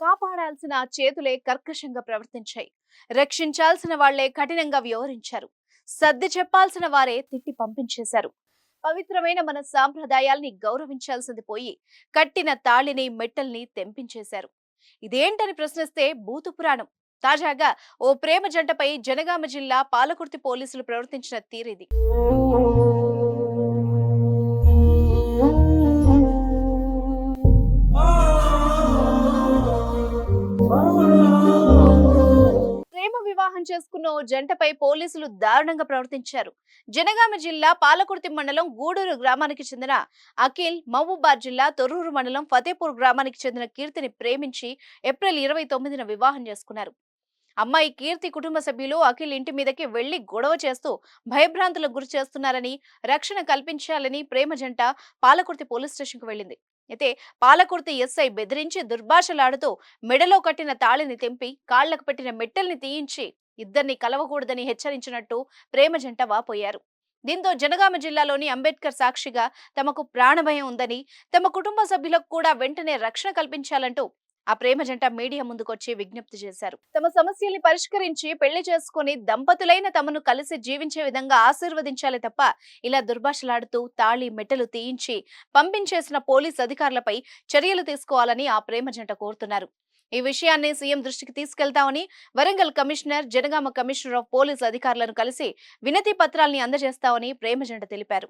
కాపాడాల్సిన చేతులే కర్కశంగా ప్రవర్తించాయి. రక్షించాల్సిన వాళ్ళే కఠినంగా వ్యవహరించారు. సర్ది చెప్పాల్సిన వారే తిట్టి పంపించేశారు. పవిత్రమైన మన సాంప్రదాయాల్ని గౌరవించాల్సింది పోయి కట్టిన తాళిని మెట్టల్ని తెంపించేశారు. ఇదేంటని ప్రశ్నిస్తే భూతు పురాణం. తాజాగా ఓ ప్రేమ జంటపై జనగామ జిల్లా పాలకుర్తి పోలీసులు ప్రవర్తించిన తీరిది. ప్రేమ వివాహం చేసుకున్న ఓ జంటపై పోలీసులు దారుణంగా ప్రవర్తించారు. జనగామ జిల్లా పాలకుర్తి మండలం గూడూరు గ్రామానికి చెందిన అఖిల్ మహబూబాద్ జిల్లా తొర్రూరు మండలం ఫతేపూర్ గ్రామానికి చెందిన కీర్తిని ప్రేమించి ఏప్రిల్ ఇరవై తొమ్మిదిన వివాహం చేసుకున్నారు. అమ్మాయి కీర్తి కుటుంబ సభ్యులు అఖిల్ ఇంటి మీదకి వెళ్ళి గొడవ చేస్తూ భయభ్రాంతులకు గురి చేస్తున్నారని రక్షణ కల్పించాలని ప్రేమ జంట పాలకుర్తి పోలీస్ స్టేషన్కు వెళ్ళింది. అయితే పాలకుర్తి ఎస్ఐ బెదిరించి దుర్భాషలాడుతూ మెడలో కట్టిన తాళిని తెంపి కాళ్ళకు పెట్టిన మెట్టల్ని తీయించి ఇద్దరిని కలవకూడదని హెచ్చరించినట్టు ప్రేమ జంట వాపోయారు. దీంతో జనగామ జిల్లాలోని అంబేద్కర్ సాక్షిగా తమకు ప్రాణభయం ఉందని తమ కుటుంబ సభ్యులకు కూడా వెంటనే రక్షణ కల్పించాలంటూ ఆ ప్రేమ జంట మీడియా ముందుకొచ్చి విజ్ఞప్తి చేశారు. తమ సమస్యల్ని పరిష్కరించి పెళ్ళి చేసుకుని దంపతులైన తమను కలిసి జీవించే విధంగా ఆశీర్వదించాలి తప్ప ఇలా దుర్భాషలాడుతూ తాళి మెట్టలు తీయించి పంపించేసిన పోలీస్ అధికారులపై చర్యలు తీసుకోవాలని ఆ ప్రేమ జంట కోరుతున్నారు. ఈ విషయాన్ని సీఎం దృష్టికి తీసుకెళ్తామని Warangal commissioner Jangaon commissioner of police అధికారులను కలిసి వినతి పత్రాల్ని అందజేస్తామని ప్రేమ జంట తెలిపారు.